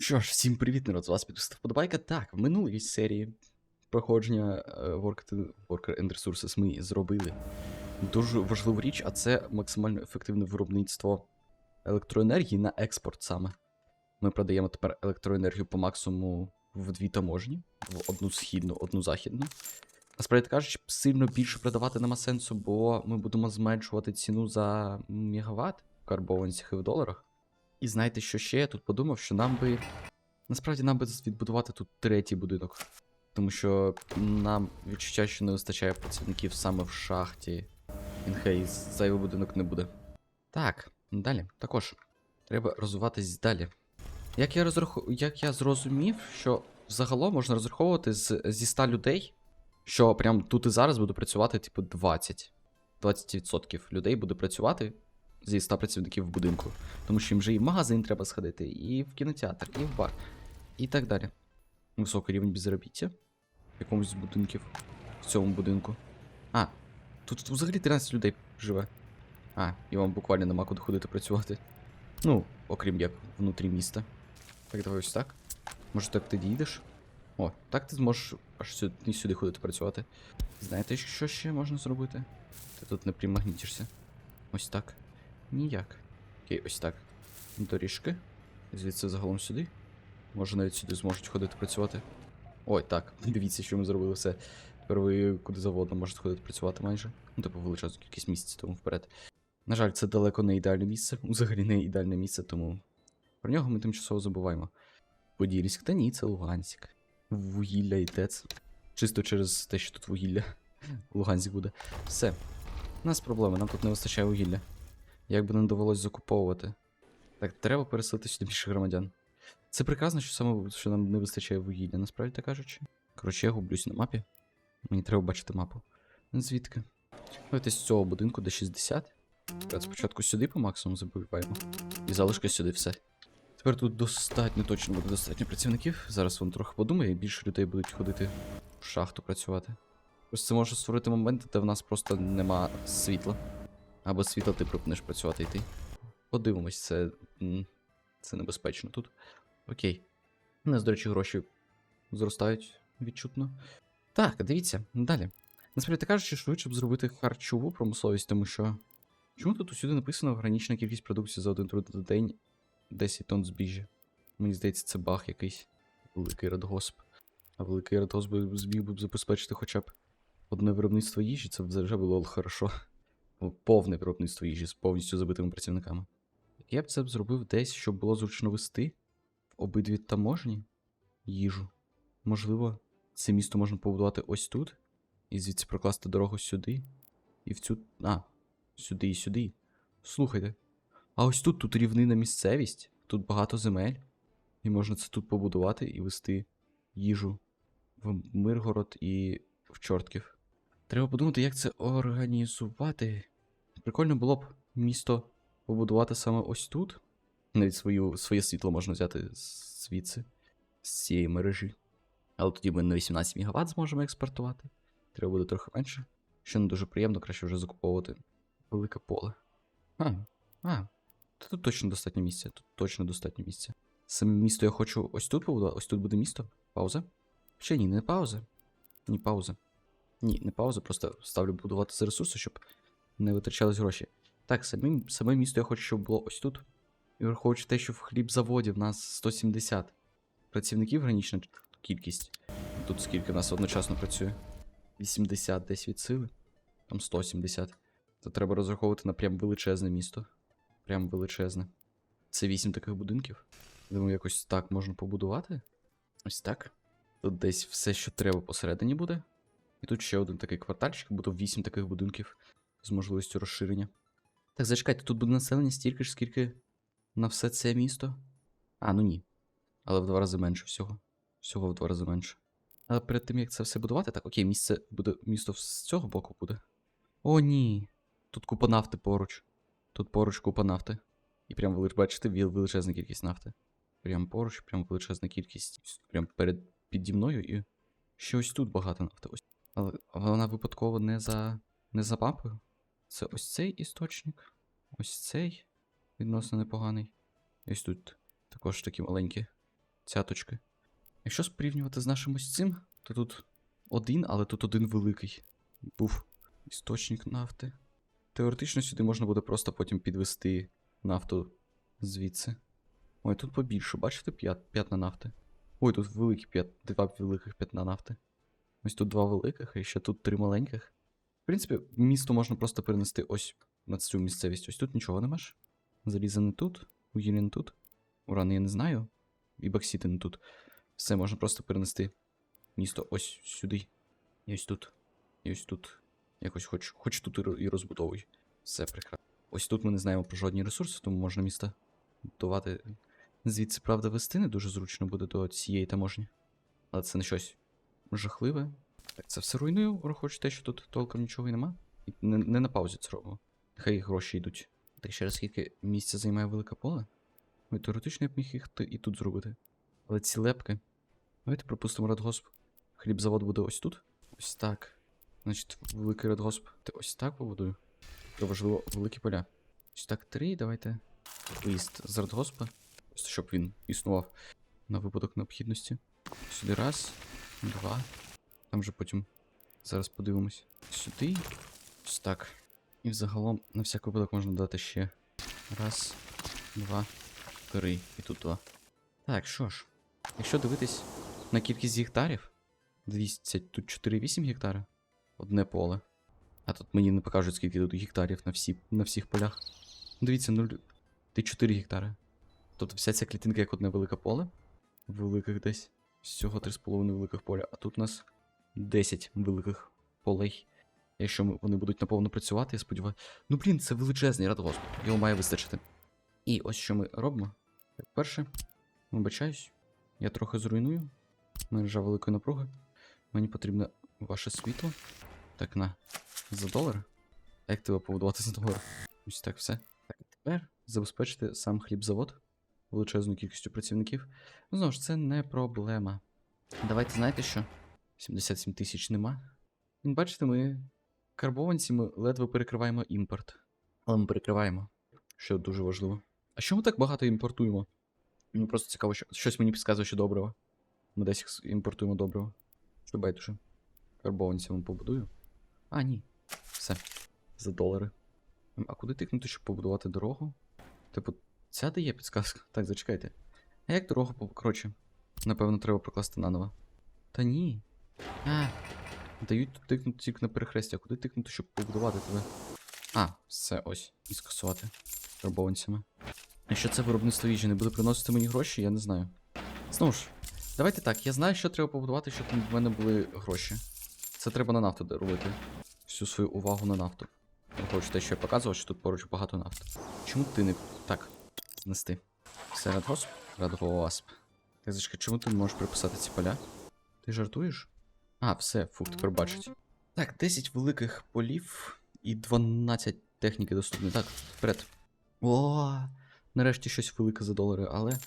Що ж, всім привіт, народ, з вас підписав Подобайка. Так, в минулій серії проходження е, Worker, Worker and Resources ми зробили дуже важливу річ, а це максимально ефективне виробництво електроенергії на експорт саме. Ми продаємо тепер електроенергію по максимуму в дві таможні, в одну східну, одну західну. Насправді кажучи, сильно більше продавати нема сенсу, бо ми будемо зменшувати ціну за мегаватт в карбованцях і в доларах. І знаєте, що ще? Я тут подумав, що нам би. Насправді нам би відбудувати тут третій будинок. Тому що нам відчуття, що не вистачає працівників саме в шахті. Інхей, зайвий будинок не буде. Так, далі. Також. Треба розвиватись далі. Як я розраху... Як я зрозумів, що загалом можна розраховувати з... зі 100 людей, що прям тут і зараз буде працювати, типу, 20. 20% людей буде працювати зі 100 працівників в будинку. Тому що їм вже і в магазин треба сходити, і в кінотеатр, і в бар, і так далі. Високий рівень безробіття в якомусь з будинків. В цьому будинку. А, тут, тут взагалі 13 людей живе. А, і вам буквально нема куди ходити працювати. Ну, окрім як внутрі міста. Так, давай ось так. Може так ти дійдеш? О, так ти зможеш аж сюди, сюди ходити працювати. Знаєте, що ще можна зробити? Ти тут не примагнітишся. Ось так. Ніяк. Окей, ось так. Доріжки. Звідси загалом сюди. Може навіть сюди зможуть ходити працювати. Ой, так, дивіться, що ми зробили все. Тепер ви куди завгодно можете ходити працювати майже. Ну, типу, величезну кількість місяців тому вперед. На жаль, це далеко не ідеальне місце. Взагалі не ідеальне місце, тому про нього ми тимчасово забуваємо. Подільськ, та ні, це Луганськ. Вугілля і ТЕЦ. Чисто через те, що тут вугілля. Луганськ буде. Все. У нас проблеми, нам тут не вистачає вугілля. Як би нам довелось закуповувати. Так, треба переселити сюди більше громадян. Це прекрасно, що саме що нам не вистачає вугілля, насправді так кажучи. Коротше, я гублюсь на мапі. Мені треба бачити мапу. Звідки? Давайте з цього будинку до 60. Тепер спочатку сюди по максимуму забиваємо. І залишки сюди все. Тепер тут достатньо точно буде достатньо працівників. Зараз воно трохи подумає, і більше людей будуть ходити в шахту працювати. Просто це може створити моменти, де в нас просто нема світла. Або світло ти припиниш працювати йти. Подивимось, це. Це небезпечно тут. Окей. У нас, до речі, гроші зростають відчутно. Так, дивіться, далі. Насправді кажучи, швидше б зробити харчову промисловість, тому що. Чому тут усюди написано гранична кількість продукції за один труд на день 10 тонн збіжжя? Мені здається, це баг якийсь. Великий радгосп. А великий радгосп зміг би забезпечити хоча б одне виробництво їжі, це вже було хорошо. Повне виробництво їжі з повністю забитими працівниками. Я б це б зробив десь, щоб було зручно вести в обидві таможні їжу. Можливо, це місто можна побудувати ось тут, і звідси прокласти дорогу сюди, і в цю. А, сюди і сюди. Слухайте. А ось тут тут рівнина місцевість, тут багато земель, і можна це тут побудувати і вести їжу в Миргород і в Чортків. Треба подумати, як це організувати. Прикольно було б місто побудувати саме ось тут. Навіть свою, своє світло можна взяти звідси, з цієї мережі. Але тоді ми на 18 МВт зможемо експортувати. Треба буде трохи менше. Що не дуже приємно, краще вже закуповувати велике поле. А, а, тут точно достатньо місця. Тут точно достатньо місця. Саме місто я хочу ось тут побудувати. Ось тут буде місто. Пауза. Ще ні, не пауза. Ні, пауза. Ні, не пауза, просто ставлю будувати з ресурсу, щоб не витрачались гроші. Так, саме, саме місто я хочу, щоб було ось тут. І враховуючи те, що в хлібзаводі в нас 170 працівників гранічна кількість. Тут скільки в нас одночасно працює? 80 десь від сили. Там 170. То треба розраховувати на прям величезне місто. Прям величезне. Це 8 таких будинків. Думаю, якось так можна побудувати. Ось так. Тут десь все, що треба посередині буде. І тут ще один такий квартальчик, буде 8 таких будинків з можливістю розширення. Так, зачекайте, тут буде населення стільки ж, скільки на все це місто. А, ну ні. Але в два рази менше всього. Всього в два рази менше. Але перед тим, як це все будувати, так, окей, місце буде місто з цього боку буде. О, ні. Тут купа нафти поруч. Тут поруч купа нафти. І прям вели- бачите, величезна кількість нафти. Прям поруч, прям величезна кількість. Прям перед піді мною і. Ще ось тут багато нафти. Ось. Але вона випадково не за. не за мапою. Це ось цей істочник. Ось цей. Відносно непоганий. Ось тут також такі маленькі. цяточки. Якщо спорівнювати з нашим ось цим, то тут один, але тут один великий. Був істочник нафти. Теоретично сюди можна буде просто потім підвести нафту звідси. Ой, тут побільше, бачите, п'ятна нафти. Ой, тут великі п'ят, два великих п'ятна нафти. Ось тут два великих, і ще тут три маленьких. Принципі, місто можна просто перенести ось на цю місцевість. Ось тут нічого нема ж. Заліза не тут, вугілля не тут. Уран я не знаю. І боксіти не тут. Все можна просто перенести місто ось сюди. І ось тут. І ось тут. Якось хоч, хоч тут і розбудовуй. Все прекрасно. Ось тут ми не знаємо про жодні ресурси, тому можна місто будувати. Звідси, правда, вести не дуже зручно буде до цієї таможні. Але це не щось жахливе. Це все руйную, враховуючи те, що тут толком нічого і нема. І не, не на паузі це робимо. Нехай гроші йдуть. Так ще раз, скільки місця займає велике поле? Ой, теоретично я б міг їх і тут зробити. Але ці лепки. Давайте пропустимо радгосп. Хлібзавод буде ось тут. Ось так. Значить, великий радгосп. Ти ось так побудую. Це важливо, великі поля. Ось так, три, давайте. Виїзд з радгоспа. Просто щоб він існував на випадок необхідності. Сюди раз, два. Там же потім. Зараз подивимось. Сюди. Ось так. І взагалом на всяк випадок можна додати ще. Раз, два, три. І тут два. Так, що ж. Якщо дивитись на кількість гектарів. 200, тут 4,8 гектара. Одне поле. А тут мені не покажуть, скільки тут гектарів на, всі, на всіх полях. Дивіться, 0. Ти 4 гектари. Тобто вся ця клітинка як одне велике поле. Великих десь. Всього 3,5 великих поля. А тут у нас 10 великих полей. Якщо вони будуть наповно працювати, я сподіваюся. Ну блін, це величезний радгосп. Його має вистачити. І ось що ми робимо. Перше, вибачаюсь. Я трохи зруйную. Мережа великої напруги. Мені потрібно ваше світло. Так, на. За долар. Як тебе побудувати за долар? Ось так все. Так, тепер забезпечити сам хлібзавод величезною кількістю працівників. Ну, знову ж, це не проблема. Давайте знаєте що? 77 тисяч нема. Ну, Бачите, ми карбованці ми ледве перекриваємо імпорт. Але ми перекриваємо, що дуже важливо. А що ми так багато імпортуємо? Мені просто цікаво, що щось мені підказує, що добриво. Ми десь імпортуємо добриво. Що байдуже. Карбованці вам побудую. А, ні. Все. За долари. Ем, А куди тикнути, щоб побудувати дорогу? Типу, ця дає підсказка. Так, зачекайте. А як дорогу по- Коротше, напевно, треба прокласти наново. Та ні. А. Дають тут тикнути тільки на перехресті, а куди тикнути, щоб побудувати тебе? А, все, ось. І скасувати. Карбованцями. Якщо це виробництво їжі не буде приносити мені гроші, я не знаю. Знову ж, давайте так, я знаю, що треба побудувати, щоб в мене були гроші. Це треба на нафту робити. Всю свою увагу на нафту. Враховуючи те, що я показував, що тут поруч багато нафти. Чому ти не. Так, знести. Все, радгосп? Радгосп. Так, зачекай, чому ти не можеш приписати ці поля? Ти жартуєш? А, все, фух, тепер бачить. Так, 10 великих полів і 12 техніки доступні. Так, вперед. О, нарешті щось велике за долари, але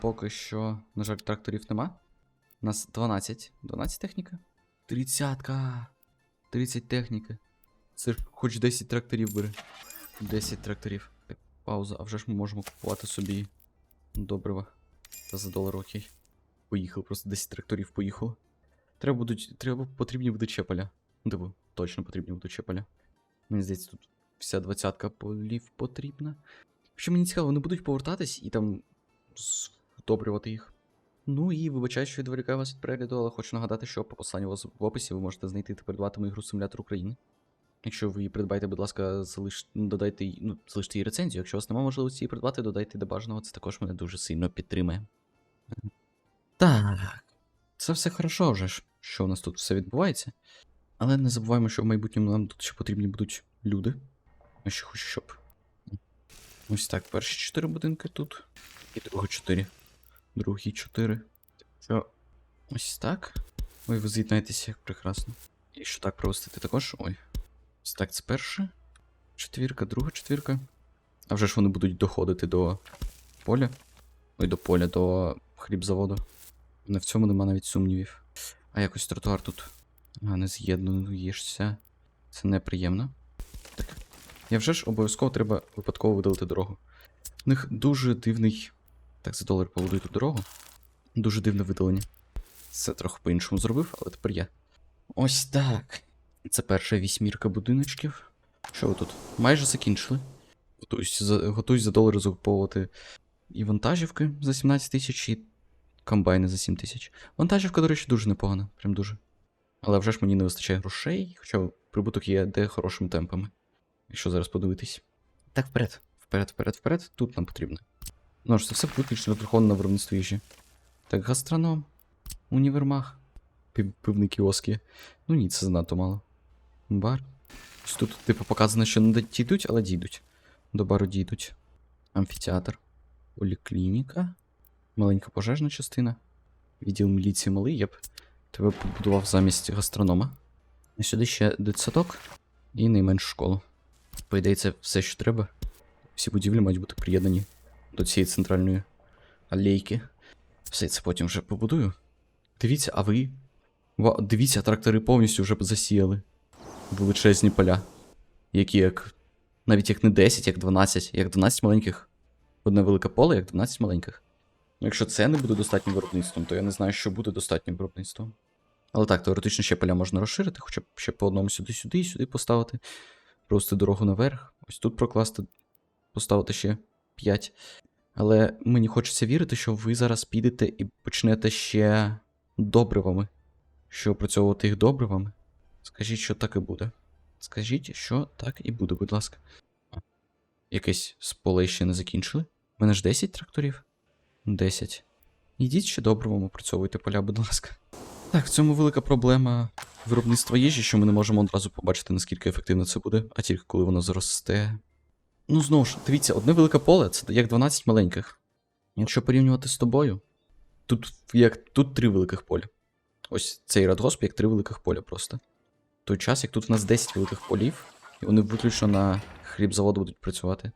поки що, на жаль, тракторів нема. У нас 12. 12 техніка? Тридцятка. 30 техніки. Це ж хоч 10 тракторів бери. 10 тракторів. Так, Пауза, а вже ж ми можемо купувати собі добрива. Та за долар окей. Поїхали, просто 10 тракторів поїхало. Треба будуть. Треба потрібні поля. Ну, Типу, точно потрібні будуть ще поля. Мені здається, тут вся двадцятка полів потрібна. Що мені цікаво, вони будуть повертатись і там здобрювати їх. Ну і вибачаю, що відволікаю вас від перегляду, але хочу нагадати, що по посланню вас в описі ви можете знайти та придбати мою гру симулятор України. Якщо ви її придбаєте, будь ласка, залиш... додайте ну, залиште її рецензію. Якщо у вас немає можливості її придбати, додайте до бажаного, це також мене дуже сильно підтримує. Так. Це все хорошо вже ж, що у нас тут все відбувається. Але не забуваємо, що в майбутньому нам тут ще потрібні будуть люди. Я ще хочу, щоб. Ось так, перші чотири будинки тут. І другі чотири. Другі чотири. Що? Ось так. Ой, ви з'єднаєтеся як прекрасно. І що так провести також. Ой. Ось так, це перша. Четвірка, друга четвірка. А вже ж вони будуть доходити до поля. Ой, до поля, до хлібзаводу. Не в цьому нема навіть сумнівів. А якось тротуар тут. Не з'єднуєшся. Це неприємно. Так. Я вже ж обов'язково треба випадково видалити дорогу. У них дуже дивний. Так, за долар побудую тут дорогу. Дуже дивне видалення. Це трохи по-іншому зробив, але тепер я. Ось так. Це перша вісьмірка будиночків. Що ви тут? Майже закінчили. Готуюсь за, готуюсь за долари закуповувати і вантажівки за 17 тисяч, і комбайни за 7 тисяч. Вантажівка, до речі, дуже непогана, прям дуже. Але вже ж мені не вистачає грошей, хоча прибуток є де хорошими темпами. Якщо зараз подивитись. Так, вперед, вперед, вперед, вперед. Тут нам потрібно. Ну ж, це все виключно розраховано на виробництво їжі. Так, гастроном, універмаг, пив, пивний кіоск є. Ну ні, це занадто мало. Бар. Ось Тут, типу, показано, що не дійдуть, але дійдуть. До бару дійдуть. Амфітеатр. Поліклініка. Маленька пожежна частина. Відділ міліції малий, я б тебе побудував замість гастронома. І сюди ще дитсадок і найменшу школу. По ідеї, це все, що треба. Всі будівлі мають бути приєднані до цієї центральної алейки. Все це потім вже побудую. Дивіться, а ви. Ва- Дивіться, трактори повністю вже засіяли. Величезні поля. Які як. Навіть як не 10, як 12, як 12 маленьких. Одне велике поле, як 12 маленьких. Ну, якщо це не буде достатнім виробництвом, то я не знаю, що буде достатнім виробництвом. Але так, теоретично ще поля можна розширити, хоча б ще по одному сюди-сюди і сюди поставити. Просто дорогу наверх. Ось тут прокласти, поставити ще 5. Але мені хочеться вірити, що ви зараз підете і почнете ще добривами. Що опрацьовувати їх добривами. Скажіть, що так і буде. Скажіть, що так і буде, будь ласка. Якесь з полей ще не закінчили? У мене ж 10 тракторів? 10. Ідіть ще добривом опрацьовуйте поля, будь ласка. Так, в цьому велика проблема виробництва їжі, що ми не можемо одразу побачити, наскільки ефективно це буде, а тільки коли воно зросте. Ну, знову ж, дивіться, одне велике поле це як 12 маленьких. Якщо порівнювати з тобою, тут як тут три великих поля. Ось цей радгосп як три великих поля просто. В той час, як тут у нас 10 великих полів, і вони виключно на хлібзаводу будуть працювати.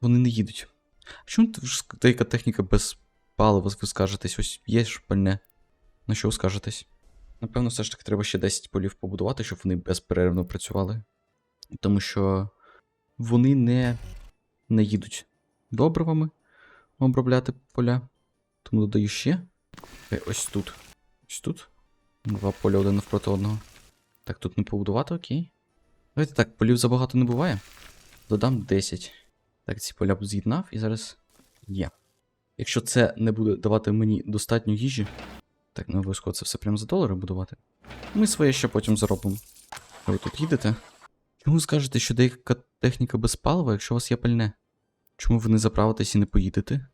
Вони не їдуть. А чому деяка техніка без палива, ви скажетесь? Ось є ж пальне. На що скажетесь? Напевно, все ж таки треба ще 10 полів побудувати, щоб вони безперервно працювали. Тому що вони не, не їдуть добривами обробляти поля. Тому додаю ще. Е, Ось тут. Ось тут. Два поля один навпроти одного. Так, тут не побудувати, окей. Давайте так, полів забагато не буває. Додам 10. Так, ці поля б з'єднав і зараз є. Якщо це не буде давати мені достатньо їжі. Так, не обов'язково це все прямо за долари будувати. Ми своє ще потім заробимо. Ви тут їдете? Чому скажете, що деяка техніка без палива, якщо у вас є пальне? Чому ви не заправитесь і не поїдете?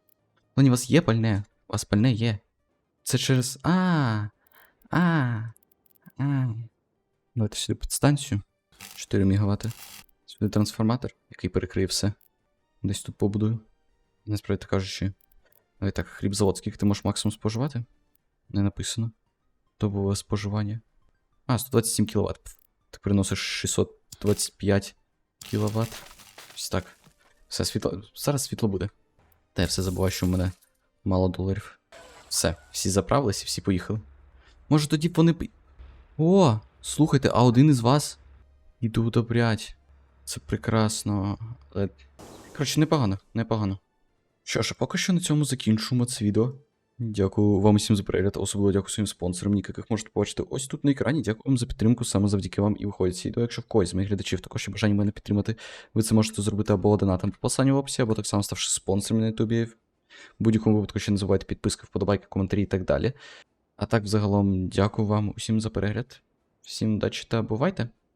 Ну, у вас є пальне. У вас пальне є. Це через. А. А. А. Давайте сюди підстанцію. 4 МВт. Сюди трансформатор, який перекриє все. Десь тут побудую. Насправді кажучи. Давай так, хлібзавод, скільки ти можеш максимум споживати? Не написано. Добове споживання. А, 127 кВт. Ти приносиш 625 кВт. Ось так. Все, світло. Зараз світло буде. Та я все забуваю, що в мене мало доларів. Все, всі заправились і всі поїхали. Може тоді вони. О! Слухайте, а один із вас іду удобрять. Це прекрасно. Коротше, непогано, непогано. Що ж, поки що на цьому закінчуємо це відео. Дякую вам усім за перегляд, особливо дякую своїм спонсорам, яких можете побачити ось тут на екрані. Дякую вам за підтримку, саме завдяки вам і виходять ці відео. Якщо в когось з моїх глядачів також є бажання мене підтримати, ви це можете зробити або донатом по посиланню в описі, або так само ставши спонсором на ютубі. В будь-якому випадку ще не забувайте підписки, вподобайки, коментарі і так далі. А так, взагалом, дякую вам усім за перегляд. Всім удачі та бувайте!